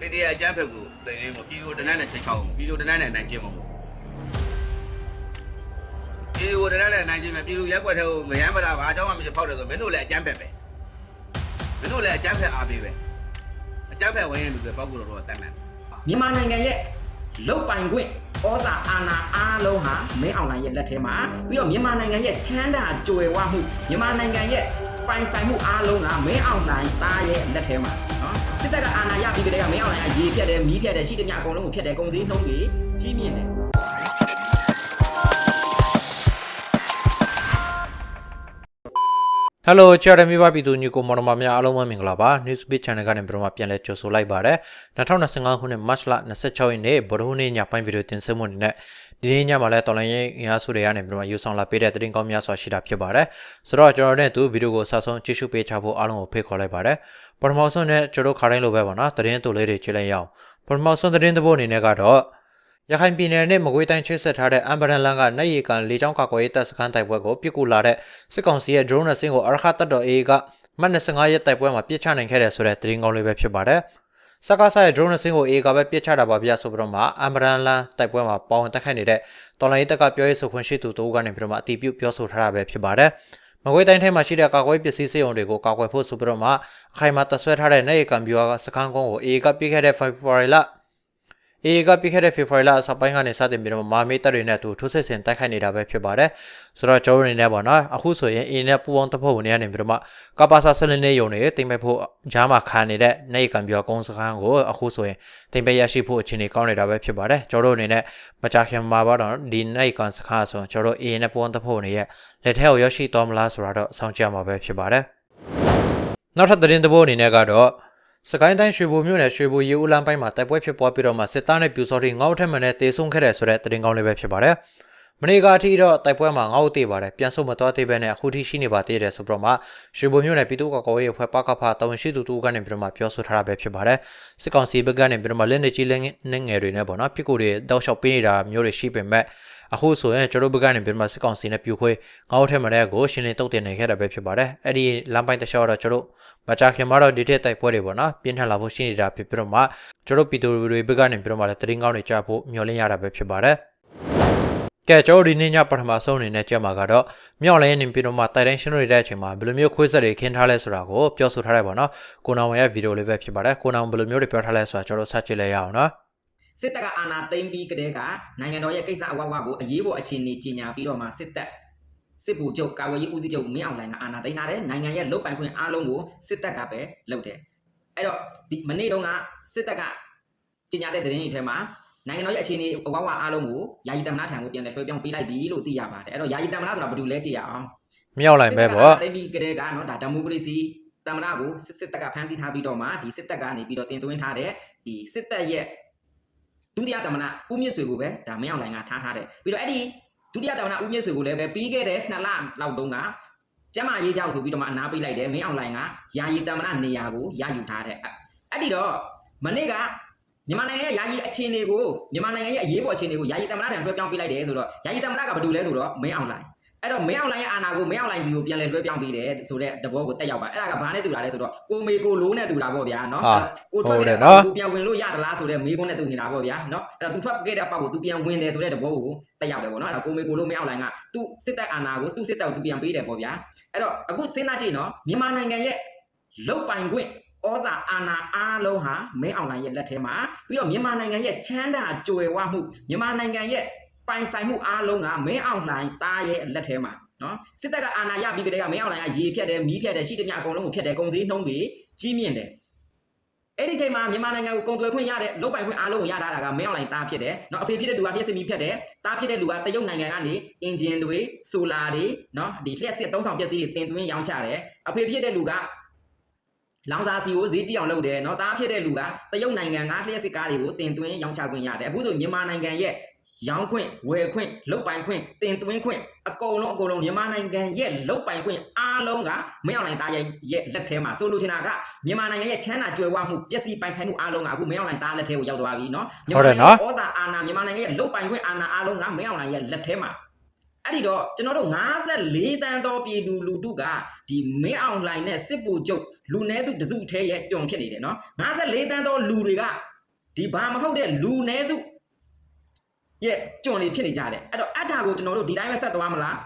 တေတေအကျန်းဖက်ကိုတင်နေမို့ပြည်သူတနက်နဲ့ချိန်ချောင်းပြည်သူတနက်နဲ့နိုင်ချင်းမို့ပြည်သူတနက်နဲ့နိုင်ချင်းမှာပြည်သူရက်ွက်တဲ့ကိုမယမ်းပတာဘာအကြောင်းမှမရှိဖောက်တယ်ဆိုမင်းတို့လည်းအကျန်းဖက်ပဲမင်းတို့လည်းအကျန်းဖက်အားပေးပဲအကျန်းဖက်ဝင်ရင်လူတွေပောက်ကိုတော့တန်တယ်မြန်မာနိုင်ငံရဲ့လုတ်ပိုင်ခွင့်ဩဇာအာဏာအားလုံးဟာမင်းအောင်လှိုင်ရဲ့လက်ထဲမှာပြီးတော့မြန်မာနိုင်ငံရဲ့ချမ်းသာကြွယ်ဝမှုမြန်မာနိုင်ငံရဲ့ပိုင်ဆိုင်မှုအားလုံးကမင်းအောင်လှိုင်သားရဲ့လက်ထဲမှာနော် စစ်တပ်ကအာဏာရပြီးကြတဲ့ကမင်းအောင်လှိုင်ကရေဖြတ်တယ်မီးဖြတ်တယ်ရှိသမျှအကုန်လုံးကိုဖြတ်တယ်ကုန်စည်နှုန်းကြီးကြီးမြင့်တယ်ဟယ်လိုချာရမီပါပြည်သူညီကိုမော်တော်မများအားလုံးပဲမင်္ဂလာပါ Newsbeat Channel ကနေပြန်မှပြန်လဲကြိုဆိုလိုက်ပါရစေ2025ခုနှစ် March လ26ရက်နေ့ဗုဒ္ဓဟူးနေ့ညပိုင်းဗီဒီယိုတင်ဆက်မှုအနေနဲ့ဒီနေ့ညမှာလဲတော်လိုင်းရေးအင်အားစုတွေကနေပြန်မှယူဆောင်လာပေးတဲ့သတင်းကောင်းများစွာရှိတာဖြစ်ပါတယ်ဆိုတော့ကျွန်တော်တို့နဲ့သူဗီဒီယိုကိုဆက်ဆုံးကြည့်ရှုပေးချဖို့အားလုံးကိုဖိတ်ခေါ်လိုက်ပါတယ် ပထမဆုံးနဲ့ကျွန်တော်ခါတိုင်းလိုပဲပါနော်သတင်းတူလေးတွေကြည့်လိုက်ရအောင်ပထမဆုံးသတင်းသဘောအနေနဲ့ကတော့ရခိုင်ပြည်နယ်နဲ့မကွေးတိုင်းချိတ်ဆက်ထားတဲ့အမ်ဘရန်လန်ကနိုင်ရီကန်လေကြောင်းကာကွယ်ရေးတပ်စခန်းတိုက်ပွဲကိုပြစ်ကူလာတဲ့စစ်ကောင်စီရဲ့ drone နဲ့စင်းကိုအရခတ်တပ်တော် AA ကမတ်25ရက်တိုက်ပွဲမှာပြစ်ချနိုင်ခဲ့တယ်ဆိုတဲ့သတင်းကောင်းလေးပဲဖြစ်ပါတယ်။စကားဆရဲ့ drone နဲ့စင်းကို AA ကပဲပြစ်ချတာပါဗျဆိုပြီးတော့မှအမ်ဘရန်လန်တိုက်ပွဲမှာပေါဝင်တက်ခိုက်နေတဲ့တော်လိုင်းရေးတပ်ကပြောရေးဆိုခွင့်ရှိသူတို့ကနေပြီးတော့မှအတီးပြုတ်ပြောဆိုထားတာပဲဖြစ်ပါတယ်။ မကွေးတိုင်းထဲမှာရှိတဲ့ကာကွယ်ပစ္စည်းစေုံတွေကိုကာကွယ်ဖို့ဆိုပြီးတော့မှအခိုင်အမာတပ်ဆွဲထားတဲ့နိုင်ရီကန်ဗျူဟာကစခန်းကုန်းကို AA ကပြစ်ခဲ့တဲ့ February လ အေကပြီးခဲ့တဲ့ဖေဖော်ဝါရီလအစပိုင်းကနေစတင်ပြီးတော့မာမေးတပ်တွေနဲ့အတူထိုးစစ်ဆင်တိုက်ခိုက်နေတာပဲဖြစ်ပါတယ်။ဆိုတော့ကျွန်တော်တို့အနေနဲ့ပေါ့နော်အခုဆိုရင်အင်းနဲ့ပူပေါင်းတပ်ဖွဲ့ဝင်တွေကနေပြီးတော့မှကပါစာဆလင်းနေယုံတွေတင်ပေးဖို့ဂျားမှာခံနေတဲ့နိုင်ကံပြောကုန်းစခန်းကိုအခုဆိုရင်တင်ပေးရရှိဖို့အခြေအနေကောင်းနေတာပဲဖြစ်ပါတယ်။ကျွန်တော်တို့အနေနဲ့မကြခင်မှာပါတော့ဒီနိုင်ကံစခန်းဆိုရင်ကျွန်တော်တို့အင်းနဲ့ပူပေါင်းတပ်ဖွဲ့ဝင်တွေရဲ့လက်ထက်ကိုရောက်ရှိတော်မလားဆိုတာတော့စောင့်ကြည့်ရမှာပဲဖြစ်ပါတယ်။နောက်ထပ်သတင်းသဘောအနေနဲ့ကတော့ စကိုင်းတိုင်းရွှေဘိုမြို့နယ်ရွှေဘိုရေဦးလမ်းပိုင်းမှာတိုက်ပွဲဖြစ်ပွားပြီးတော့မှစစ်သားနဲ့ပြူစောတိငေါ့ထက်မှန်နဲ့တေဆုံးခဲ့တဲ့ဆိုတဲ့သတင်းကောင်းလေးပဲဖြစ်ပါတယ်။မနေ့ကအထိတော့တိုက်ပွဲမှာငေါ့တေးပါတယ်ပြန်ဆုတ်မသွားသေးပဲနဲ့အခုထိရှိနေပါသေးတယ်ဆိုပြီးတော့မှရွှေဘိုမြို့နယ်ပြည်သူ့ကော်ကော်ရေးအဖွဲ့ပကဖတာဝန်ရှိသူတူကနေပြီးတော့မှပြောဆိုထားတာပဲဖြစ်ပါတယ်။စစ်ကောင်စီဘက်ကနေပြီးတော့မှလက်နေကြီးလက်နေငယ်တွေနဲ့ပေါ့နော်ပြစ်ကိုတွေတောက်လျှောက်ပေးနေတာမျိုးတွေရှိပေမဲ့ အခုဆိုရင်ကျွန်တော်ဘက်ကနေပြီးမှစစ်ကောင်စီနဲ့ပြူခွေးငေါ့ထက်မှန်တဲ့ကိုရှင်းလင်းတုတ်တင်နေခဲ့တာပဲဖြစ်ပါတယ်။အဲ့ဒီလမ်းပိုင်းတစ်လျှောက်တော့ကျွန်တော်မကြခင်မှာတော့ဒီထက်တိုက်ပွဲတွေပေါ့နော်ပြင်းထန်လာဖို့ရှိနေတာဖြစ်ပြီးတော့မှကျွန်တော်ပြည်သူတွေဘက်ကနေပြီးတော့မှလည်းတရင်ကောင်းတွေကြားဖို့မျှော်လင့်ရတာပဲဖြစ်ပါတယ်ကဲကျွန်တော်ဒီနေ့ညပထမဆုံးအနေနဲ့ကြက်မှာကတော့မြောက်လဲနေပြီးတော့မှတိုက်တိုင်းရှင်းလို့ရတဲ့အချိန်မှာဘယ်လိုမျိုးခွေးဆက်တွေခင်းထားလဲဆိုတာကိုပြောဆိုထားရပါတော့ကိုနောင်ဝင်ရဲ့ဗီဒီယိုလေးပဲဖြစ်ပါတယ်ကိုနောင်ဘယ်လိုမျိုးတွေပြောထားလဲဆိုတာကျွန်တော်ဆက်ကြည့်လိုက်ရအောင်နော် စစ်တပ်ကအာဏာသိမ်းပြီးကြတဲ့ကနိုင်ငံတော်ရဲ့ကိစ္စအဝဝကိုအရေးပေါ်အခြေအနေကြီးညာပြီးတော့မှစစ်တပ်စစ်ဗိုလ်ချုပ်ကာဝေးရေးဦးစီးချုပ်မင်းအောင်လှိုင်ကအာဏာသိမ်းလာတယ်နိုင်ငံရဲ့လုတ်ပိုင်ခွင့်အားလုံးကိုစစ်တပ်ကပဲလုပ်တယ်အဲ့တော့ဒီမနေ့တုန်းကစစ်တပ်ကကြီးညာတဲ့သတင်းတွေထဲမှာနိုင်ငံတော်ရဲ့အခြေအနေအဝဝအားလုံးကိုယာယီတမနာထံကိုပြန်လည်လွှဲပြောင်းပေးလိုက်ပြီလို့သိရပါတယ်အဲ့တော့ယာယီတမနာဆိုတာဘာလို့လဲကြည့်ရအောင်မြောက်လိုက်ပဲပေါ့တိတ်ပြီးကြတဲ့ကနော်ဒါဒီမိုကရေစီတမနာကိုစစ်စစ်တပ်ကဖမ်းဆီးထားပြီးတော့မှဒီစစ်တပ်ကနေပြီးတော့တင်သွင်းထားတဲ့ဒီစစ်တပ်ရဲ့ ဒုတိယတမနာဦးမြင့်ဆွေကိုပဲဒါမင်းအောင်လိုင်ကထားထားတယ်ပြီးတော့အဲ့ဒီဒုတိယတမနာဦးမြင့်ဆွေကိုလည်းပဲပြီးခဲ့တဲ့နှစ်လလောက်တုန်းကကျမရေးကြောက်ဆိုပြီးတော့မှအနာပေးလိုက်တယ်မင်းအောင်လိုင်ကယာယီတမနာနေရာကိုရယူထားတဲ့အဲ့ဒီတော့မနေ့ကမြန်မာနိုင်ငံရဲ့ယာယီအခြေအနေကိုမြန်မာနိုင်ငံရဲ့အရေးပေါ်အခြေအနေကိုယာယီတမနာတံလွှဲပြောင်းပေးလိုက်တယ်ဆိုတော့ယာယီတမနာကဘာတူလဲဆိုတော့မင်းအောင်လိုင် အဲ့တော့မင်းအောင်လိုင်းရဲ့အာဏာကိုမင်းအောင်လိုင်းစီကိုပြန်လဲလွှဲပြောင်းပေးတယ်ဆိုတဲ့တဘောကိုတက်ရောက်ပါအဲ့ဒါကဘာနဲ့တူတာလဲဆိုတော့ကိုမေကိုလိုးနဲ့တူတာပေါ့ဗျာနော်အာကိုဟုတ်ထွက်တယ်ခဲ့နော်ကိုပြန်ဝင်လို့ရသလားဆိုတဲ့မေးခွန်းနဲ့တူနေတာပေါ့ဗျာနော်အဲ့တော့သူထွက်ခဲ့တဲ့အပေါက်ကိုသူပြန်ဝင်တယ်ဆိုတဲ့တဘောကိုတက်ရောက်တယ်ပေါ့နော်အဲ့တော့ကိုမေကိုလိုးမင်းအောင်လိုင်းကသူစစ်တပ်အာဏာကိုသူစစ်တပ်ကိုသူပြန်ပေးတယ်ပေါ့ဗျာအဲ့တော့အခုစဉ်းစားကြည့်နော်မြန်မာနိုင်ငံရဲ့လုတ်ပိုင်ခွင့်ဩဇာအာဏာအားလုံးဟာမင်းအောင်လိုင်းရဲ့လက်ထဲမှာပြီးတော့မြန်မာနိုင်ငံရဲ့ချမ်းသာကြွယ်ဝမှုမြန်မာနိုင်ငံရဲ့ ပိုင်ဆိုင်မှုအားလုံးကမင်းအောင်လိုင်းသားရဲ့လက်ထဲမှာနော်စစ်တပ်ကအာဏာရပြီးကြတဲ့ကမင်းအောင်လှိုင်ကရေဖြတ်တယ်မီးဖြတ်တယ်ရှိသမျှအကုန်လုံးကိုဖြတ်တယ်ကုန်စည်နှုန်းတွေကြီးမြင့်တယ်အဲ့ဒီချိန်မှာမြန်မာနိုင်ငံကိုကုန်သွယ်ခွင့်ရတဲ့လုတ်ပိုင်ခွင့်အားလုံးကိုရထားတာကမင်းအောင်လှိုင်တားဖြစ်တယ်နော်အဖေဖြစ်တဲ့လူကလျှက်စစ်မီးဖြတ်တယ်တားဖြစ်တဲ့လူကတရုတ်နိုင်ငံကနေအင်ဂျင်တွေဆိုလာတွေနော်ဒီလျှက်စစ်သုံးဆောင်ပစ္စည်းတွေတင်သွင်းရောင်းချတယ်အဖေဖြစ်တဲ့လူကလောင်စာစီကိုဈေးကြီးအောင်လုပ်တယ်နော်တားဖြစ်တဲ့လူကတရုတ်နိုင်ငံကလျှက်စစ်ကားတွေကိုတင်သွင်းရောင်းချခွင့်ရတယ်အခုဆိုမြန်မာနိုင်ငံရဲ့ ရောင်းခွင့်ဝယ်ခွင့်လုတ်ပိုင်ခွင့်တင်သွင်းခွင့်အကုန်လုံးအကုန်လုံးမြန်မာနိုင်ငံရဲ့လုတ်ပိုင်ခွင့်အားလုံးကမင်းအောင်လှိုင်သားရဲ့ရဲ့လက်ထဲမှာဆိုလိုချင်တာကမြန်မာနိုင်ငံရဲ့ချမ်းသာကြွယ်ဝမှုပျက်စီးပိုင်ဆိုင်မှုအားလုံးကအခုမင်းအောင်လှိုင်သားလက်ထဲကိုရောက်သွားပြီเนาะ ဟုတ်တယ်နော် ဩဇာအာဏာမြန်မာနိုင်ငံရဲ့လုတ်ပိုင်ခွင့်အာဏာအားလုံးကမင်းအောင်လှိုင်ရဲ့လက်ထဲမှာ အဲ့ဒီတော့ကျွန်တော်တို့54တန်းသောပြည်သူလူထုကဒီမင်းအွန်လိုင်းနဲ့စစ်ပူချုပ်လူနည်းစုတစုထဲရဲ့ကြုံဖြစ်နေတယ်နော်54တန်းသောလူတွေကဒီဘာမဟုတ်တဲ့လူနည်းစု ရဲ့ကြုံနေဖြစ်နေကြတယ်အဲ့တော့အတ္တာကိုကျွန်တော်တို့ဒီတိုင်းပဲဆက်သွားမလား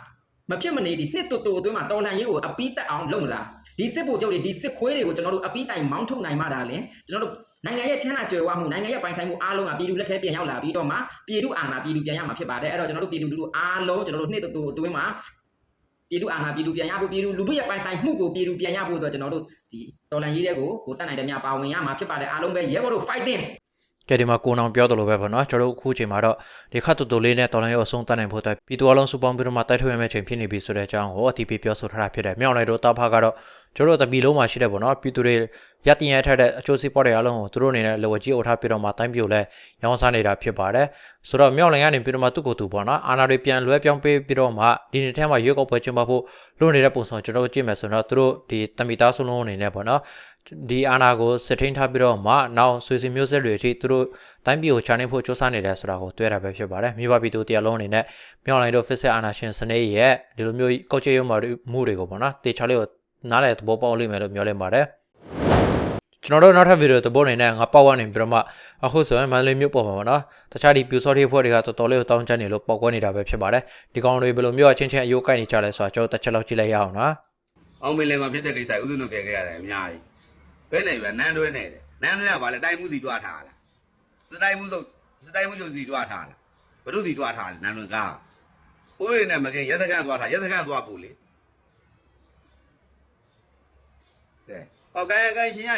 မဖြစ်မနေဒီနှစ်တူတူအတွင်းမှာတော်လှန်ရေးကိုအပီးတက်အောင်လုပ်မလားဒီစစ်ပူချုပ်တွေဒီစစ်ခွေးတွေကိုကျွန်တော်တို့အပီးတိုင်မောင်းထုတ်နိုင်မှဒါလင်ကျွန်တော်တို့နိုင်ငံရဲ့ချမ်းသာကြွယ်ဝမှုနိုင်ငံရဲ့ပိုင်ဆိုင်မှုအားလုံးကပြည်သူလက်ထဲပြန်ရောက်လာပြီးတော့မှပြည်သူအာဏာပြည်သူပြန်ရမှာဖြစ်ပါတယ်အဲ့တော့ကျွန်တော်တို့ပြည်သူလူထုအားလုံးကျွန်တော်တို့နှစ်တူတူအတွင်းမှာပြည်သူအာဏာပြည်သူပြန်ရဖို့ပြည်သူလူထုရဲ့ပိုင်ဆိုင်မှုကိုပြည်သူပြန်ရဖို့အတွက်ကျွန်တော်တို့ဒီတော်လှန်ရေးတွေကိုကိုတတ်နိုင်တဲ့များပါဝင်ရမှာဖြစ်ပါတယ်အားလုံးပဲရဲဘော်တို့ fighting ကဲဒီမှာကိုနောင်ပြောတယ်လို့ပဲပေါ့နော်ကျွန်တော်တို့အခုချိန်မှာတော့ဒီခတ်တူတူလေးနဲ့တော်လိုင်းရောအဆုံးတတ်နိုင်ဖို့အတွက်ပြည်သူအလုံးစုပေါင်းပြီးတော့မှတိုက်ထုတ်ရမယ့်ချိန်ဖြစ်နေပြီဆိုတဲ့အကြောင်းကိုအတိပေးပြောဆိုထားတာဖြစ်တယ်မြောက်လိုက်တော့တာဖာကတော့ ကျွန်တော်တို့တပီလုံးမှာရှိတဲ့ပေါ့နော်ပြည်သူတွေရတင်ရထက်တဲ့အကျိုးစီးပွားတွေအလုံးကိုသူတို့အနေနဲ့လော်ကြီးအုပ်ထားပြီးတော့မှတိုင်းပြိုလဲရောင်းစားနေတာဖြစ်ပါတယ်ဆိုတော့မြောက်လိုင်းကနေပြီးတော့မှသူ့ကိုယ်သူပေါ့နော်အာနာတွေပြန်လွဲပြောင်းပေးပြီးတော့မှဒီနေ့ထဲမှာရွေးကောက်ပွဲကျင်းပဖို့လုပ်နေတဲ့ပုံစံကျွန်တော်တို့ကြည့်မယ်ဆိုတော့သူတို့ဒီတမီသားဆုံးလုံးအနေနဲ့ပေါ့နော်ဒီအာနာကိုစစ်ထိန်ထားပြီးတော့မှနောက်ဆွေစီမျိုးဆက်တွေအထိသူတို့တိုင်းပြည်ကိုချာနေဖို့စ조사နေတယ်ဆိုတာကိုတွေ့ရတာပဲဖြစ်ပါတယ်မြို့ပါပြည်သူတရားလုံးအနေနဲ့မြောက်လိုင်းတို့ fixed အာနာရှင်စနစ်ရဲ့ဒီလိုမျိုးကောက်ချက်ရုံမှုတွေကိုပေါ့နော်တေချာလေးကို နားလည်သဘောပေါက်လိမ့်မယ်လို့မျှော်လင့်ပါတယ်ကျွန်တော်တို့နောက်ထပ်ဗီဒီယိုသဘောအနေနဲ့ငါပေါက်ဝနေပြီးတော့မှအခုဆိုရင်မန္တလေးမြို့ပေါ်မှာပေါ့နော်တခြားဒီပြူစောတိဖွဲ့တွေကတော်တော်လေးကိုတောင်းချနေလို့ပေါက်ကွဲနေတာပဲဖြစ်ပါတယ်ဒီကောင်တွေဘယ်လိုမျိုးအချင်းချင်းအယိုးကိုက်နေကြလဲဆိုတာကျွန်တော်တစ်ချက်လောက်ကြည့်လိုက်ရအောင်နော်အောင်မင်းလည်းမဖြစ်တဲ့ကိစ္စဥဒုနုခဲ့ခဲ့ရတယ်အများကြီးဘယ်နဲ့ပဲနန်းတွဲနေတယ်နန်းတွဲကဘာလဲတိုင်းမှုစီတွားထားလားစတိုင်းမှုဆိုစတိုင်းမှုချုပ်စီတွားထားလားဘုရုစီတွားထားလဲနန်းတွဲကဥပဒေနဲ့မကင်ရက်စကန်သွားထားရက်စကန်သွားပို့လေ တဲ့ဟောကိုင်းကိုင်းရှင်က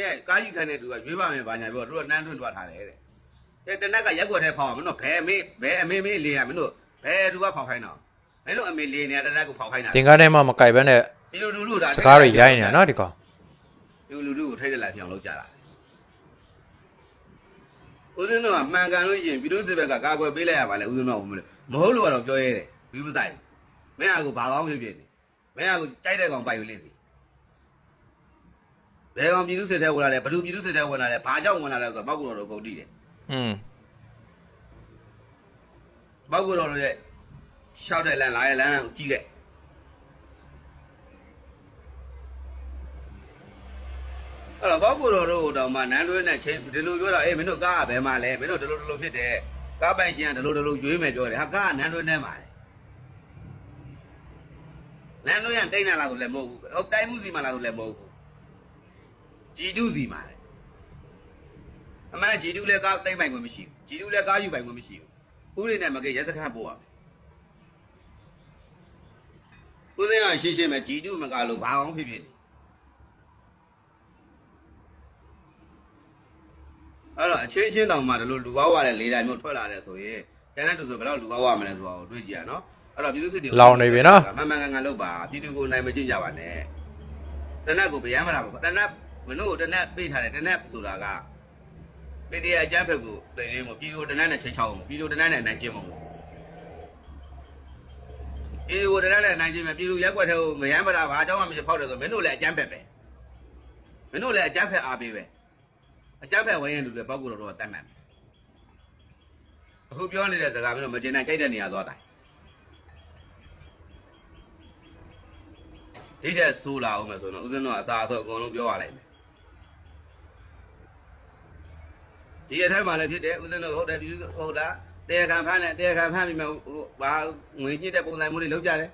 ရဲ့ကားကြီးခံတဲ့သူကရွေးပါမယ်ဘာညာပြောသူကနန်းတွဲတွားထားတယ်တဲ့တဲ့တနက်ကရက်ွက်ထဲဖောက်အောင်မင်းတို့ဘဲအမေဘဲအမေမေးလေးရမင်းတို့ဘဲသူကဖောက်ခိုင်းတော့မင်းတို့အမေလေးနေတနက်ကိုဖောက်ခိုင်းတာတင်ကားထဲမှာမကြိုက်ဘဲနဲ့ဒီလိုလူလူဒါစကားတွေရိုက်နေတာနော်ဒီကောင်ဒီလူလူကိုထိတ်တက်လာပြောင်းလုပ်ကြတာဦးဇင်းတို့ကမှန်ကန်လို့ရှိရင်ပြည်သူစစ်ဘက်ကကာကွယ်ပေးလိုက်ရပါလေဦးဇင်းတို့ကမလို့မဟုတ်လို့ကတော့ပြောရဲတယ်ဘီးမဆိုင်မင်းအကူဘာကောင်းဖြစ်ဖြစ်နေမင်းအကူကြိုက်တဲ့ကောင်ပိုက်ယူလိမ့်စီ ဘယ်ကောင်ပြည်သူစစ်တဲ့ဝင်လာလဲဘသူပြည်သူစစ်တဲ့ဝင်လာလဲဘာကြောင့်ဝင်လာလဲဆိုတော့ပောက်ကူတော်တို့ကုန်တည်တယ်อืมပောက်ကူတော်တို့ရဲ့ရှောက်တဲ့လမ်းလာရဲ့လမ်းကိုကြည့်ခဲ့အဲ့တော့ပောက်ကူတော်တို့တောင်မှနန်းတွဲနဲ့ချင်းဒီလိုပြောတော့အေးမင်းတို့ကားကဘယ်မှာလဲမင်းတို့ဒီလိုဒီလိုဖြစ်တယ်ကားပိုင်ရှင်ကဒီလိုဒီလိုရွေးမယ်ပြောတယ်ဟာကားကနန်းတွဲနဲ့မှာလေနန်းတွဲကတိတ်နေလားဆိုလည်းမဟုတ်ဘူးဟုတ်တိုင်းမှုစီမှာလားဆိုလည်းမဟုတ်ဘူး ဂျီတုစီမှာလေအမှန်ဂျီတုလည်းကားတိတ်ပိုင်ခွင့်မရှိဘူးဂျီတုလည်းကားယူပိုင်ခွင့်မရှိဘူးဥရိနဲ့မကရဲစခန်းပို့ရမယ်ဦးစင်းကရှင်းရှင်းပဲဂျီတုမကလို့ဘာအောင်ဖြစ်ဖြစ်နေအဲ့တော့အချင်းချင်းတောင်မှဒီလိုလူကောက်ရတဲ့လေးတိုင်းမျိုးထွက်လာတယ်ဆိုရင်ကျန်တဲ့သူဆိုဘယ်တော့လူကောက်ရမလဲဆိုတာကိုတွေးကြည့်ရနော်အဲ့တော့ပြည်သူစစ်တွေလောင်နေပြီနော်မှန်မှန်ကန်ကန်လုပ်ပါပြည်သူကိုနိုင်မကြည့်ကြပါနဲ့တနက်ကိုဗျမ်းမလာပါဘူးတနက် မင်းတို့ကိုတနက်ပေးထားတယ်တနက်ဆိုတာကပြည်တရားအကြမ်းဖက်ကိုတင်ရင်းမို့ပြည်သူတနက်နဲ့ချိန်ချောင်းမို့ပြည်သူတနက်နဲ့နိုင်ချင်းမို့ပြည်သူကိုတနက်နဲ့နိုင်ချင်းပဲပြည်သူရက်ွက်တဲ့ကိုမယမ်းမတာဘာအကြောင်းမှမရှိဖောက်တယ်ဆိုမင်းတို့လည်းအကြမ်းဖက်ပဲမင်းတို့လည်းအကြမ်းဖက်အားပေးပဲအကြမ်းဖက်ဝိုင်းရလူတွေပောက်ကူတော်တော့တတ်မှတ်မယ်အခုပြောနေတဲ့စကားမျိုးမကျင်နိုင်ကြိုက်တဲ့နေရာသွားတိုင်းဒီချက်ဆိုးလာအောင်မယ်ဆိုတော့ဦးဇင်းတို့ကအစာအဆုပ်အကုန်လုံးပြောရလိုက်မယ် ဒီအထိုက်မှာလည်းဖြစ်တယ်ဦးဇင်းတို့ဟုတ်တယ်ပြည်သူဟုတ်တာတရားခံဖမ်းတယ်တရားခံဖမ်းပြီးမှဘာငွေညှစ်တဲ့ပုံစံမျိုးတွေလုပ်ကြတယ်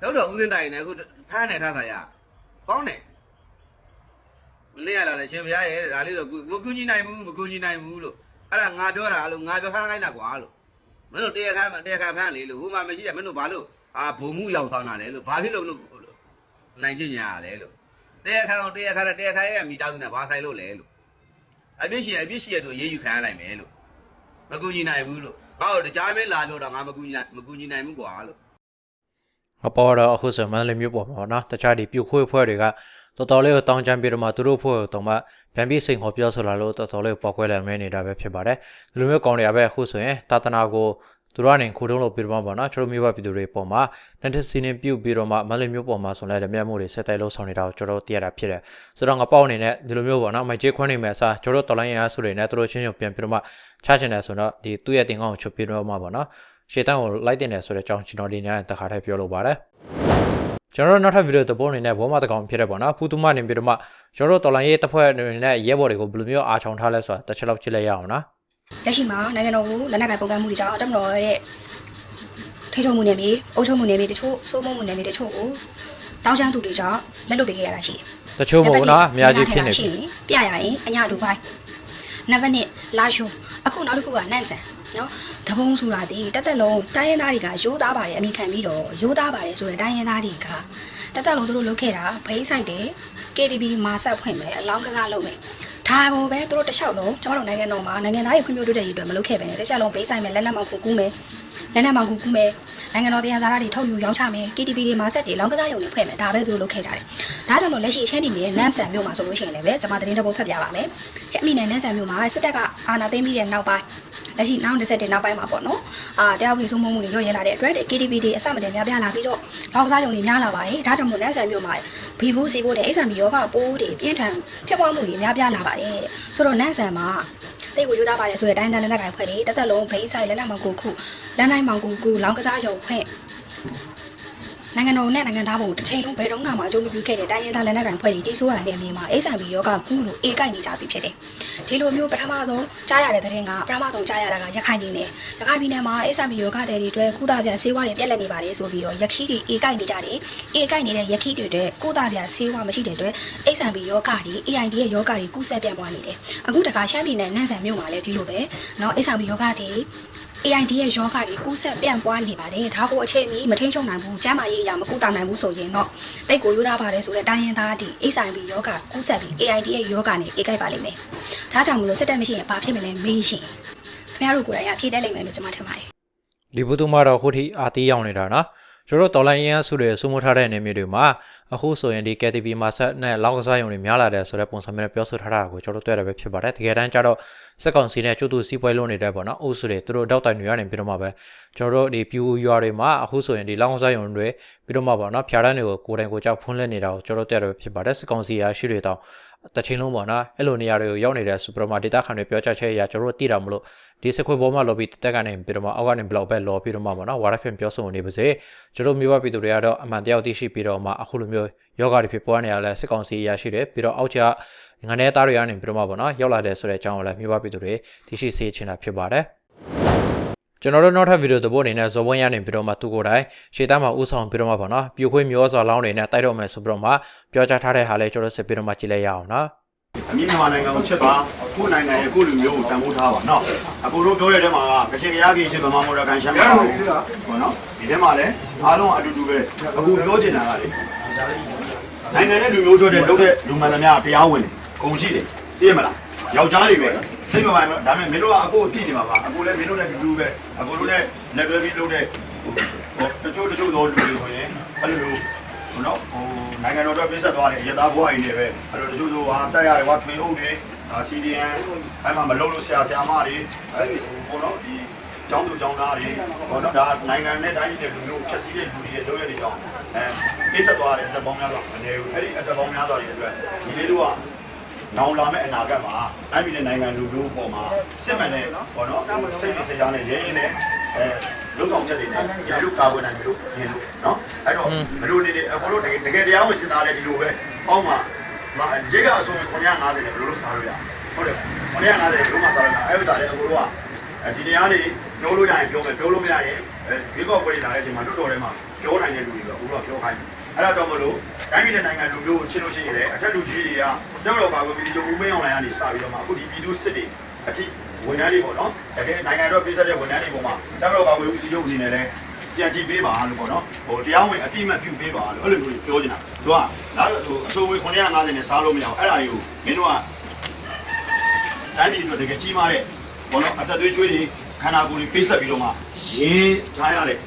တော့တော့ဦးဇင်းတိုင်နေအခုဖမ်းနေထားတာရကောင်းတယ်မနေ့ကလာတယ်ရှင်ဘုရားရဲ့ဒါလေးတော့မကူညီနိုင်ဘူးမကူညီနိုင်ဘူးလို့အဲ့ဒါငါပြောတာလို့ငါပြောခိုင်းခိုင်းတာကွာလို့မင်းတို့တရားခါတရားခါဖမ်းလေလို့ဟိုမှာမရှိတယ်မင်းတို့ဘာလို့အာဘုံမှုရောက်ဆောင်တာလဲလို့ဘာဖြစ်လို့လို့နိုင်ကျင်ညာလဲလို့တရားခါတော့တရားခါတဲ့တရားခါရဲ့မိသားစုနဲ့ဘာဆိုင်လို့လဲလို့ အပြစ်ရှိရင်အပြစ်ရှိရတို့ရေးယူခံရနိုင်မယ်လို့မကူညီနိုင်ဘူးလို့ငါတို့တရားမင်းလာပြောတော့ငါမကူညီမကူညီနိုင်ဘူးကွာလို့အပေါ်တော့အခုဆိုမန္တလေးမြို့ပေါ်မှာပေါ့နော်တခြားဒီပြုတ်ခွေးဖွဲ့တွေကတော်တော်လေးကိုတောင်းချမ်းပြီးတော့မှသူတို့ဖွဲ့တော့မှပြန်ပြီးစိန်ခေါ်ပြောဆိုလာလို့တော်တော်လေးကိုပေါက်ကွဲလာမဲနေတာပဲဖြစ်ပါတယ်ဒီလိုမျိုးကောင်းတွေပဲအခုဆိုရင်တာသနာကို သူတို့ကနေခိုးတုံးလို့ပြီးတော့မှပေါ့နော်ကျွန်တော်မျိုးပါပြည်သူတွေပေါ်မှာနှစ်တစ်စီးနေပြုတ်ပြီးတော့မှမန္တလေးမြို့ပေါ်မှာဆိုလည်းဓမြတ်မှုတွေဆက်တိုက်လို့ဆောင်နေတာကိုကျွန်တော်သိရတာဖြစ်တယ်ဆိုတော့ငါပေါက်အနေနဲ့ဒီလိုမျိုးပေါ့နော်မိုက်ချေခွန်းနေမယ်အစားကျွန်တော်တော်လိုင်းရအားစုတွေနဲ့သူတို့ချင်းချင်းပြန်ပြီးတော့မှချချင်တယ်ဆိုတော့ဒီသူ့ရဲ့တင်ကောင်းကိုချုပ်ပြီးတော့မှပေါ့နော်ရှေ့တန်းကိုလိုက်တင်တယ်ဆိုတဲ့အကြောင်းကျွန်တော်ဒီညနဲ့တခါတည်းပြောလိုပါတယ်ကျွန်တော်တို့နောက်ထပ်ဗီဒီယိုသဘောအနေနဲ့ဘောမတကောင်ဖြစ်တဲ့ပေါ့နော်ဖူတူမနေပြီးတော့မှကျွန်တော်တို့တော်လိုင်းရေးတပ်ဖွဲ့တွေနဲ့ရဲဘော်တွေကိုဘယ်လိုမျိုးအာချောင်ထားလဲဆိုတာတစ်ချက်လောက်ကြည့်လိုက်ရအောင်နော် လက်ရှိမှာနိုင်ငံတော်ကိုလက်နက်ကိုင်ပုံကန့်မှုတွေကြောင့်တမတော်ရဲ့ထိချုံမှုနယ်မြေအုပ်ချုပ်မှုနယ်မြေတချို့စိုးမိုးမှုနယ်မြေတချို့ကိုတောင်းချမ်းသူတွေကြောင့်လက်လွတ်ပေးခဲ့ရတာရှိတယ်တချို့မဟုတ်နော်အများကြီးဖြစ်နေပြီပြရရင်အညာလူပိုင်းနံပါတ်1လာရှုအခုနောက်တစ်ခုကနန့်ဆန်နော်တဘုံဆိုတာဒီတက်တက်လုံးတိုင်းရင်းသားတွေကရိုးသားပါတယ်အမိခံပြီးတော့ရိုးသားပါတယ်ဆိုတဲ့တိုင်းရင်းသားတွေကတက်တက်လုံးသူတို့လုပ်ခဲ့တာဘိန်းဆိုင်တယ် KTB မာဆက်ဖွင့်မယ်အလောင်းကစားလုပ်မယ် ဒါပေါ်ပဲသူတို့တစ်လျှောက်လုံးကျွန်တော်တို့နိုင်ငံတော်မှာနိုင်ငံသားတွေဖွံ့ဖြိုးတိုးတက်ရေးအတွက်မလုပ်ခဲ့ပဲနဲ့တစ်လျှောက်လုံးဘိန်းဆိုင်မယ်လက်နက်မောင်ကိုကူးမယ်လက်နက်မောင်ကိုကူးမယ်နိုင်ငံတော်တရားစားတွေထုတ်ယူရောင်းချမယ် KTB တွေမာဆက်တွေအလောင်းကစားရုံတွေဖွင့်မယ်ဒါပဲသူတို့လုပ်ခဲ့ကြတယ်ဒါကြောင့်လို့လက်ရှိအချင်းပြည်နယ်နမ်ဆန်မြို့မှာဆိုလို့ရှိရင်လည်းကျွန်မသတင်းတစ်ပုဒ်ဖတ်ပြပါမယ်ချက်မိနယ်နမ်ဆန်မြို့မှာစစ်တပ်ကအာဏာသိမ်းပြီးတဲ့နောက်ပိုင်းလက်ရှိနောက်တစ်ဆက်တဲ့နောက်ပိုင်းမှာပေါ့နော်အာတရားဥပဒေစိုးမိုးမှုတွေရောရဲလာတဲ့အတွက် KTB တွေအစမတည်းများပြားလာပြီးတော့လောင်းကစားရုံတွေများလာပါတယ်ဒါကြောင့်မို့နမ်ဆန်မြို့မှာဘီဘူးစီဖို့တဲ့ XMB ရောဂါပိုးတွေပြင်းထန်ဖြစ်ပွားမှုတွေများပြားလာပါတယ်တဲ့ဆိုတော့နမ်ဆန်မှာတိတ်ကိုယူသားပါတယ်ဆိုတဲ့တိုင်းတန်လက်နက်ကိုင်ဖွဲ့တွေတက်တက်လုံးဘိန်းဆိုင်လက်နက်မောင်ကိုခုလက်နိုင်မောင်ကိုကူလောင်းကစားရုံဖွင့် နိုင်ငံတော်နဲ့နိုင်ငံသားဘုံတစ်ချိန်လုံးဘယ်တော့မှအကျိုးမပြုခဲ့တဲ့တိုင်းရင်းသားလက်နက်ကိုင်ဖွဲ့ကြီးတိဆိုးရနယ်မြေမှာ HIV ရောဂါကူးလို့အေးကိုက်နေကြပြီဖြစ်တယ်။ဒီလိုမျိုးပထမဆုံးကြားရတဲ့သတင်းကပထမဆုံးကြားရတာကရခိုင်ပြည်နယ်။ရခိုင်ပြည်နယ်မှာ HIV ရောဂါတွေတွေကုသကြဆေးဝါးတွေပြက်လက်နေပါတယ်ဆိုပြီးတော့ရခိတွေအေးကိုက်နေကြတယ်။အေးကိုက်နေတဲ့ရခိတွေတဲ့ကုသကြဆေးဝါးမရှိတဲ့အတွက် HIV ရောဂါတွေ AID ရဲ့ရောဂါတွေကူးစက်ပြန့်ပွားနေတယ်။အခုတခါရှမ်းပြည်နယ်နန်းဆန်မြို့မှာလည်းဒီလိုပဲ။နော် HIV ရောဂါတွေ AID ရဲ့ယောဂတွေကူးဆက်ပြန့်ပွားနေပါတယ်ဒါကိုအချိန်မီမထိန်ချုံနိုင်ဘူးကျမ်းမာရေးအရာမကူတာနိုင်ဘူးဆိုရင်တော့တိတ်ကိုရိုးသားပါတယ်ဆိုတဲ့တိုင်းရင်းသားတွေ XIB ယောဂကူးဆက်ပြီး AID ရဲ့ယောဂနဲ့အေးကိုက်ပါလိမ့်မယ်ဒါကြောင့်မလို့စစ်တပ်မရှိရင်ဘာဖြစ်မလဲမေးရှင်ခင်ဗျားတို့ကိုယ်တိုင်ကဖြေတတ်လိမ့်မယ်လို့ကျွန်မထင်ပါတယ်လီဘူတူမတော့ခုထိအာတီးရောက်နေတာနော် ကျွန်တော်တို့တော်လိုင်းရင်းစုတွေစုမှုထားတဲ့နေမျိုးတွေမှာအခုဆိုရင်ဒီ KTV မှာဆက်နဲ့လောက်ကစားရုံတွေများလာတယ်ဆိုတဲ့ပုံစံမျိုးနဲ့ပြောဆိုထားတာကိုကျွန်တော်တို့တွေ့ရပဲဖြစ်ပါတယ်တကယ်တမ်းကျတော့စက်ကောင်စီနဲ့ကျုပ်တို့စီးပွဲလုံးနေတဲ့ပေါ့နော်အုပ်စုတွေသူတို့တောက်တိုင်တွေကနေပြီးတော့မှပဲကျွန်တော်တို့ဒီပြူရွာတွေမှာအခုဆိုရင်ဒီလောက်ကစားရုံတွေပြီးတော့မှပေါ့နော်ဖြားတန်းတွေကိုကိုယ်တိုင်ကိုယ်ကြောက်ဖွင့်လှစ်နေတာကိုကျွန်တော်တို့တွေ့ရပဲဖြစ်ပါတယ်စက်ကောင်စီရရှိတွေတောင် တစ်ချိန်လုံးပေါ့နော်အဲ့လိုနေရာတွေကိုရောက်နေတဲ့စူပမာဒေတာခံတွေပြောချက်ချက်အရာကျွန်တော်တို့သိတာမလို့ဒီစခွေပေါ်မှာလော်ပြီးတက်ကနေပြီးတော့မှအောက်ကနေဘလောက်ပဲလော်ပြီးတော့မှပေါ့နော်ဝါရဖင်ပြောဆိုနေပါစေကျွန်တော်မျိုးပါပြည်သူတွေကတော့အမှန်တရားသိရှိပြီးတော့မှအခုလိုမျိုးယောဂတွေဖြစ်ပွားနေရလဲစစ်ကောင်စီအရာရှိတယ်ပြီးတော့အောက်ချငနေသားတွေကနေပြီးတော့မှပေါ့နော်ရောက်လာတယ်ဆိုတဲ့အကြောင်းကိုလည်းမျိုးပါပြည်သူတွေသိရှိစေချင်တာဖြစ်ပါတယ် ကျွန်တော်တို့နောက်ထပ်ဗီဒီယိုသဘောအနေနဲ့ဇော်ဝင်းရနေပြီးတော့မှသူကိုယ်တိုင်ရှေ့သားမှာဥဆောင်ပြီးတော့မှပေါ့နော်ပြိုခွေးမျိုးစော်လောင်းတွေနဲ့တိုက်တော့မယ်ဆိုပြီးတော့မှပြောကြားထားတဲ့ဟာလေးကျွန်တော်စစ်ပြီးတော့မှကြည့်လိုက်ရအောင်နော်အမိမြန်မာနိုင်ငံကိုချက်ပါကိုယ်နိုင်ငံရဲ့ကိုယ်လူမျိုးကိုတန်ဖိုးထားပါနော်အခုတို့ပြောတဲ့ထဲမှာကချင်ကရားကြီးချင်းဗမာမော်ဒကန်ရှမ်းပါဘူးပေါ့နော်ဒီထဲမှာလည်းအားလုံးအတူတူပဲအခုပြောချင်တာကလေနိုင်ငံရဲ့လူမျိုးတွေတဲ့လုပ်တဲ့လူမှန်သမျှတရားဝင်တယ်ဂုံရှိတယ်သိရမလားယောက်ျားတွေပဲ သိပါပါတော့ဒါပေမဲ့မင်းတို့ကအကိုအတိနေမှာပါအကိုလည်းမင်းတို့နဲ့တူတူပဲအကိုတို့နဲ့လက်တွဲပြီးလုပ်တဲ့ဟိုတချို့တချို့သောလူတွေဆိုရင်အဲ့လိုလိုဟိုနော်ဟိုနိုင်ငံတော်အတွက်ပြည့်စက်သွားတယ်ရသားဘွားကြီးတွေပဲအဲ့လိုတချို့ဆိုဟာတက်ရတယ်ကွာထွေအုပ်တွေအာ CDN အဲ့မှာမလုပ်လို့ဆရာဆရာမတွေအဲ့ဒီဟိုနော်ဒီကျောင်းသူကျောင်းသားတွေဟောနော်ဒါနိုင်ငံနဲ့တိုင်းပြည်တွေလူမျိုးဖြည့်ဆည်းတဲ့လူတွေရဲ့လုပ်ရတဲ့ကြောင်းအဲပြည့်စက်သွားတဲ့အသက်ပေါင်းများစွာမနေဘူးအဲ့ဒီအသက်ပေါင်းများစွာတွေအတွက်ဒီလေးတို့က နောင်လာမဲ့အနာဂတ်မှာတိုင်းပြည်နဲ့နိုင်ငံလူမျိုးပေါ်မှာစစ်မှန်တဲ့ဟောနော်စိတ်နဲ့စိတ်ထားနဲ့ရဲရဲနဲ့အဲလုံဆောင်ချက်တွေနဲ့ဒီလိုကာကွယ်နိုင်လို့ဒီလိုနော်အဲ့တော့ဘယ်လိုနေလဲအကုန်လုံးတကယ်တကယ်တရားဝင်စဉ်းစားတယ်ဒီလိုပဲအောက်မှာမရေကအဆုံး950နဲ့ဘယ်လိုလုပ်စားလို့ရဟုတ်တယ်950ဘယ်လိုမှစားလို့ရအဲ့ဥစ္စာလေးအကုန်လုံးကအဲဒီတရားတွေပြောလို့ရရင်ပြောမယ်ပြောလို့မရရင်အဲရွေးကောက်ပွဲတွေလာတဲ့အချိန်မှာတွတ်တော်ထဲမှာပြောနိုင်တဲ့လူတွေကအကုန်လုံးကပြောခိုင်းတယ် အဲ့ဒါကြောင့်မလို့တိုင်းပြည်နဲ့နိုင်ငံလူမျိုးကိုချစ်လို့ရှိရင်လည်းအထက်လူကြီးတွေကကျောင်းတော်ပါကိုပြည်သူဦးမင်းအောင်လိုင်းကနေစပြီးတော့မှအခုဒီပြည်သူစစ်တွေအထိဝန်ထမ်းတွေပေါ့နော်တကယ်နိုင်ငံတော်ပြည်သက်တဲ့ဝန်ထမ်းတွေပေါ်မှာကျောင်းတော်ပါကိုပြည်သူရုပ်အနေနဲ့လည်းပြန်ကြည့်ပေးပါလို့ပေါ့နော်ဟိုတရားဝင်အတိအမှတ်ပြုပေးပါလို့အဲ့လိုမျိုးပြောနေတာသူကဒါတော့ဟိုအစိုးရ950နဲ့စားလို့မရအောင်အဲ့ဒါတွေကိုမင်းတို့ကတိုင်းပြည်အတွက်တကယ်ကြီးမားတဲ့ဘောနော်အသက်သွေးချွေးတွေခန္ဓာကိုယ်တွေပေးဆက်ပြီးတော့မှရင်းထားရတဲ့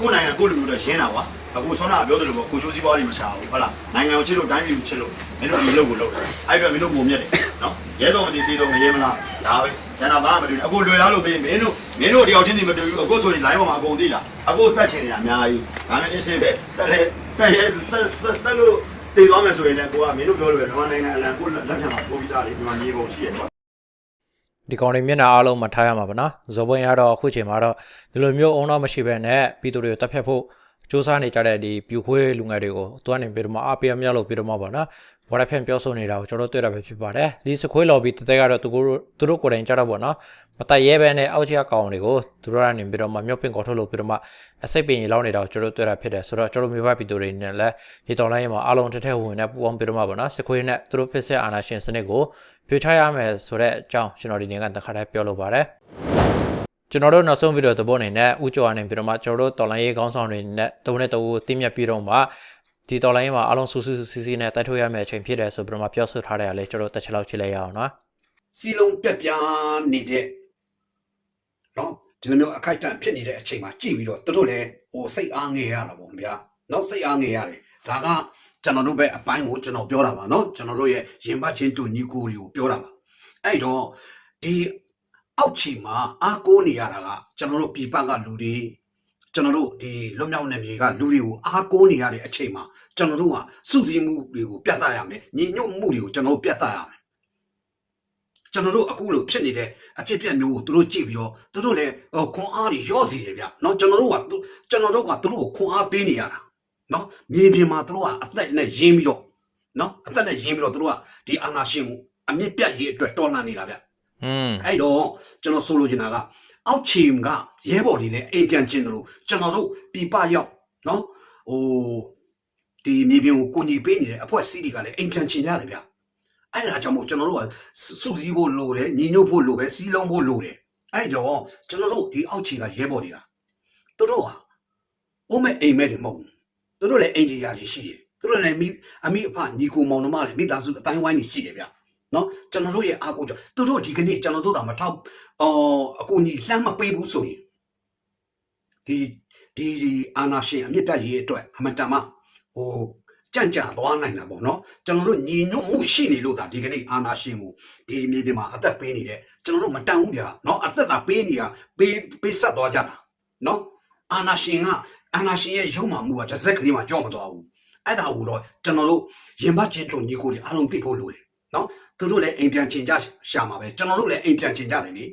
ကိုယ်နိုင်ငံကိုယ်လူမျိုးတွေရင်းတာကွာ အခုဆောနာပြောတယ်လို့ပေါ့ကိုချိုးစည်းပွားတွေမချဘူးဟုတ်လားနိုင်ငံကိုချစ်လို့တိုင်းပြည်ကိုချစ်လို့မင်းတို့ဒီလုပ်ကိုလုပ်တယ်အဲ့အတွက်မင်းတို့ပုံမြတ်တယ်နော်ရဲတော်မတီတီတော်မရဲမလားဒါပဲကျန်တာဘာမှမတွေ့ဘူးအခုလွယ်လားလို့မင်းမင်းတို့မင်းတို့တယောက်ချင်းစီမတွေ့ဘူးအခုဆိုရင် line ပေါ်မှာအကုန်သိလားအခုတက်ချင်နေတာအများကြီးဒါမှအစ်စင်ပဲတက်လေတက်ရဲတက်တက်လို့တည်သွားမယ်ဆိုရင်လည်းကိုကမင်းတို့ပြောလို့ပဲမြန်မာနိုင်ငံအလံကိုလက်ဖြတ်မှာပို့ပြီးသားလေမြန်မာမြေပုံရှိရကွာဒီကောင်တွေမျက်နှာအားလုံးမထားရမှာပါနော်ဇော်ပွင့်ရတော့အခုချိန်မှာတော့ဒီလိုမျိုးအုံတော့မရှိဘဲနဲ့ပြည်သူတွေကိုတပ်ဖြတ်ဖို့ စူးစမ်းနေကြတဲ့ဒီပြူခွေးလူငယ်တွေကိုသူကနေပြီးတော့မှအပြည့်အမြောက်လို့ပြီးတော့မှပါနော်ဘောရဖန်ပြောဆိုနေတာကိုကျွန်တော်တို့တွေ့တာပဲဖြစ်ပါတယ်ဒီစခွေးလော်ဘီတသက်ကတော့သူတို့သူတို့ကိုယ်တိုင်ကြတော့ပေါ့နော်မတတ်ရဲပဲနဲ့အောက်ချီကောင်တွေကိုသူတို့ကနေပြီးတော့မှမြောက်ပင်ကော်ထုတ်လို့ပြီးတော့မှအစိတ်ပင်ကြီးလောက်နေတာကိုကျွန်တော်တို့တွေ့တာဖြစ်တယ်ဆိုတော့ကျွန်တော်မျိုးပါပြည်သူတွေနဲ့လည်းဒီတော်လိုင်းမှာအားလုံးတစ်ထက်ဝင်နဲ့ပူအောင်ပြီးတော့မှပေါ့နော်စခွေးနဲ့သူတို့ဖစ်ဆက်အာနာရှင်စနစ်ကိုပြချရမယ်ဆိုတဲ့အကြောင်းကျွန်တော်ဒီနေ့ကတခါတည်းပြောလိုပါတယ် ကျွန်တော်တို့နောက်ဆုံးဗီဒီယိုသဘောအနေနဲ့ဥကြောအနေပြီးတော့မှကျွန်တော်တို့တော်လိုင်းရေးခေါင်းဆောင်တွေနဲ့တုံးနဲ့တူတင်းမြတ်ပြီးတော့မှဒီတော်လိုင်းမှာအားလုံးစူးစူးစီစီနဲ့တိုက်ထုတ်ရမယ့်အချိန်ဖြစ်တယ်ဆိုပြီးတော့မှပြောဆိုထားတဲ့အလေကျွန်တော်တက်ချက်လောက်ကြည့်လိုက်ရအောင်နော်စီလုံးပြက်ပြားနေတဲ့နော်ဒီလိုမျိုးအခိုက်အတန့်ဖြစ်နေတဲ့အချိန်မှာကြည့်ပြီးတော့သူတို့လည်းဟိုစိတ်အားငယ်ရတာပေါ့ဗျာနော်စိတ်အားငယ်ရတယ်ဒါကကျွန်တော်တို့ပဲအပိုင်းကိုကျွန်တော်ပြောတာပါနော်ကျွန်တော်တို့ရဲ့ရင်ပတ်ချင်းတူညီကိုတွေကိုပြောတာပါအဲ့တော့ဒီ အောက်ချီမှာအားကိုးနေရတာကကျွန်တော်တို့ပြည်ပကလူတွေကျွန်တော်တို့ဒီလွတ်မြောက်နေမြေကလူတွေကိုအားကိုးနေရတဲ့အချိန်မှာကျွန်တော်တို့ကစုစည်းမှုတွေကိုပြသရမယ်ညီညွတ်မှုတွေကိုကျွန်တော်တို့ပြသရမယ် ကျွန်တော်တို့အခုလိုဖြစ်နေတဲ့အဖြစ်အပျက်မျိုးကိုသူတို့ကြည့်ပြီးတော့သူတို့လည်းဟိုခွန်အားတွေရော့စီတယ်ဗျเนาะကျွန်တော်တို့ကသူကျွန်တော်တို့ကသူတို့ကိုခွန်အားပေးနေရတာเนาะမြေပြင်မှာသူတို့ကအသက်နဲ့ရင်းပြီးတော့เนาะအသက်နဲ့ရင်းပြီးတော့သူတို့ကဒီအာနာရှင်ကိုအမြင့်ပြတ်ရေးအတွက်တော်လှန်နေတာဗျ อืมအဲ့တော့ကျွန်တော်ဆိုလိုချင်တာကအောက်ချီမ်ကရဲဘော်တွေနဲ့အိမ်ပြန်ကျင်တယ်လို့ကျွန်တော်တို့ပြပရောက်နော်ဟိုဒီမြေပြင်ကိုကိုညီပေးနေတဲ့အဖွဲ့အစည်းတွေကလည်းအိမ်ပြန်ကျင်ကြတယ်ဗျအဲ့ဒါကြောင့်မို့ကျွန်တော်တို့ကစုစည်းဖို့လိုတယ်ညီညွတ်ဖို့လိုပဲစီးလုံးဖို့လိုတယ်အဲ့တော့ကျွန်တော်တို့ဒီအောက်ခြေကရဲဘော်တွေကသူတို့ဟာအုံးမဲ့အိမ်မဲ့တွေမဟုတ်ဘူးသူတို့လည်းအိမ်ကြီးရာကြီးရှိတယ်သူတို့လည်းမိအမိအဖညီကိုမောင်နှမလည်းမိသားစုအတိုင်းဝိုင်းကြီးရှိတယ်ဗျ နော်ကျွန်တော်တို့ရဲ့အားကိုးကြောင့်သူတို့ဒီကနေ့ကျွန်တော်တို့တောင်မထောက်အော်အကူညီလှမ်းမပေးဘူးဆိုရင်ဒီဒီဒီအာနာရှင်အမြင့်ပြတ်ရေးအတွက်အမတန်မှဟိုကြံ့ကြံ့သွားနိုင်တာပေါ့နော်ကျွန်တော်တို့ညီညွတ်မှုရှိနေလို့သာဒီကနေ့အာနာရှင်ကိုဒီမြေပြင်မှာအသက်ပေးနေတယ်ကျွန်တော်တို့မတန်ဘူးဗျာနော်အသက်သာပေးနေတာပေးပေးဆက်သွားကြတာနော်အာနာရှင်ကအာနာရှင်ရဲ့ရုံမှမှုကတစ်စက်ကလေးမှကြောက်မသွားဘူးအဲ့ဒါကိုတော့ကျွန်တော်တို့ရင်မချင်းတို့ညီကိုတွေအားလုံးသိဖို့လိုတယ် နော်သူတို့လည်းအိမ်ပြန်ချင်ကြရှာမှာပဲကျွန်တော်တို့လည်းအိမ်ပြန်ချင်ကြတယ်လေ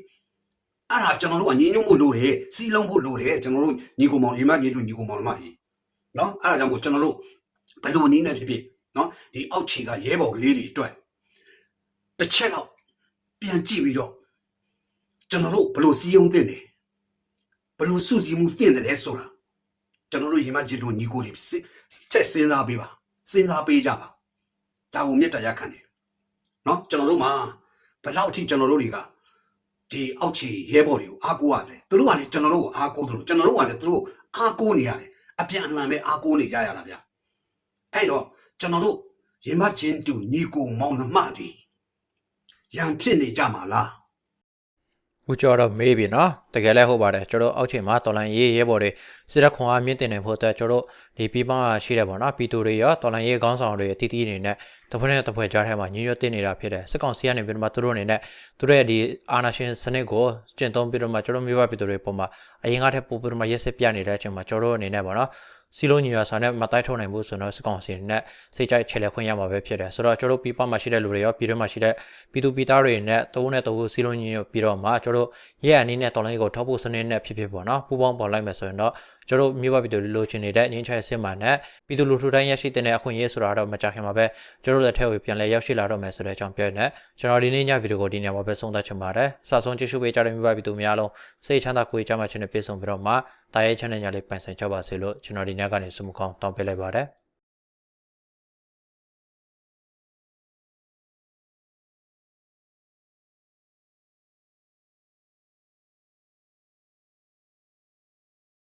အဲ့ဒါကျွန်တော်တို့ကညှိနှုံးဖို့လိုတယ်စီလုံးဖို့လိုတယ်ကျွန်တော်တို့ညီကောင်မောင်ညီမညီတို့ညီကောင်မောင်မတွေနော်အဲ့ဒါကြောင့်ကိုကျွန်တော်တို့ဘယ်လိုနည်းနဲ့ဖြစ်ဖြစ်နော်ဒီအောက်ခြေကရဲဘော်ကလေးတွေအတွက်တစ်ချက်တော့ပြန်ကြည့်ပြီးတော့ကျွန်တော်တို့ဘယ်လိုစီယုံသင့်တယ်ဘယ်လိုစုစည်းမှုသင့်တယ်လဲဆိုတာကျွန်တော်တို့ညီမညီတို့ညီကိုတွေထက်စဉ်းစားပေးပါစဉ်းစားပေးကြပါဒါကိုမြတ်တရားခံတယ် နော်ကျွန်တော်တို့မှာဘလောက်အထိကျွန်တော်တို့တွေကဒီအောက်ခြေရဲဘော်တွေကိုအားကိုးရတယ်သူတို့ကလည်းကျွန်တော်တို့ကိုအားကိုးသူတို့ကျွန်တော်တို့ကလည်းသူတို့အားကိုးနေရတယ်အပြန်အလှန်ပဲအားကိုးနေကြရတာဗျအဲ့တော့ကျွန်တော်တို့ရင်မချင်းတူညီကိုမောင်နှမတွေရန်ဖြစ်နေကြမှာလား ဦးကျော်တော့မေးပြီနော်တကယ်လည်းဟုတ်ပါတယ်ကျွန်တော်အောက်ချိန်မှာတော်လိုင်းရေးရဲဘော်တွေစစ်တပ်ခွန်အားမြင့်တင်နေဖို့အတွက်ကျွန်တော်ဒီပြီးပန်းရှိတယ်ပေါ့နော်ပြည်သူတွေရောတော်လိုင်းရေးခေါင်းဆောင်တွေအတီးတီးအနေနဲ့တစ်ဖွဲ့နဲ့တစ်ဖွဲ့ကြားထဲမှာညီညွတ်တင်နေတာဖြစ်တယ်စစ်ကောင်စီကနေပြီးတော့မှသူတို့အနေနဲ့သူတို့ရဲ့ဒီအာနာရှင်စနစ်ကိုကျင့်သုံးပြီးတော့မှကျွန်တော်မျိုးပါပြည်သူတွေပုံမှာအရင်ကတည်းကပို့ပြီးတော့မှရက်စစ်ပြနေတဲ့အချိန်မှာကျွန်တော်တို့အနေနဲ့ပေါ့နော် စီလုံးညီရစာနဲ့မတိုက်ထုတ်နိုင်ဘူးဆိုတော့စစ်ကောင်စီနဲ့စိတ်ကြိုက်ချေလက်ခွင့်ရမှာပဲဖြစ်တယ်ဆိုတော့ကျွန်တော်တို့ပြပမှာရှိတဲ့လူတွေရောပြည်တွင်းမှာရှိတဲ့ပြည်သူပြည်သားတွေနဲ့တဝုံးနဲ့တဝုံးစီလုံးညီရပြီးတော့မှကျွန်တော်တို့ရဲအနေနဲ့တော်လိုင်းကိုထောက်ဖို့စနစ်နဲ့ဖြစ်ဖြစ်ပေါ့နော်ပူပေါင်းပေါ်လိုက်မယ်ဆိုရင်တော့ကျွန်တော်တို့မြို့ပပြည်သူတွေလိုချင်နေတဲ့ငင်းချဲစစ်မှန်နဲ့ပြည်သူလူထုတိုင်းရရှိတဲ့အခွင့်အရေးဆိုတာတော့မကြခင်မှာပဲကျွန်တော်တို့လက်ထက်ကိုပြန်လဲရောက်ရှိလာတော့မယ်ဆိုတဲ့အကြောင်းပြောနေကျွန်တော်ဒီနေ့ညဗီဒီယိုကိုဒီညမှာပဲဆုံးသက်ချင်ပါတယ်စဆုံးကြည့်ရှုပေးကြတဲ့မြို့ပပြည်သူများလုံးစိတ်ချမ်းသာကိုယ်ကြမ်းမှချင်းနဲ့ပြည့်စုံပြီးတော့မှတာရဲချမ်းတဲ့ညလေးပိုင်ဆိုင်ကြပါစေလို့ကျွန်တော်ဒီညကနေဆုမကောင်းတောင်းပေးလိုက်ပါတယ်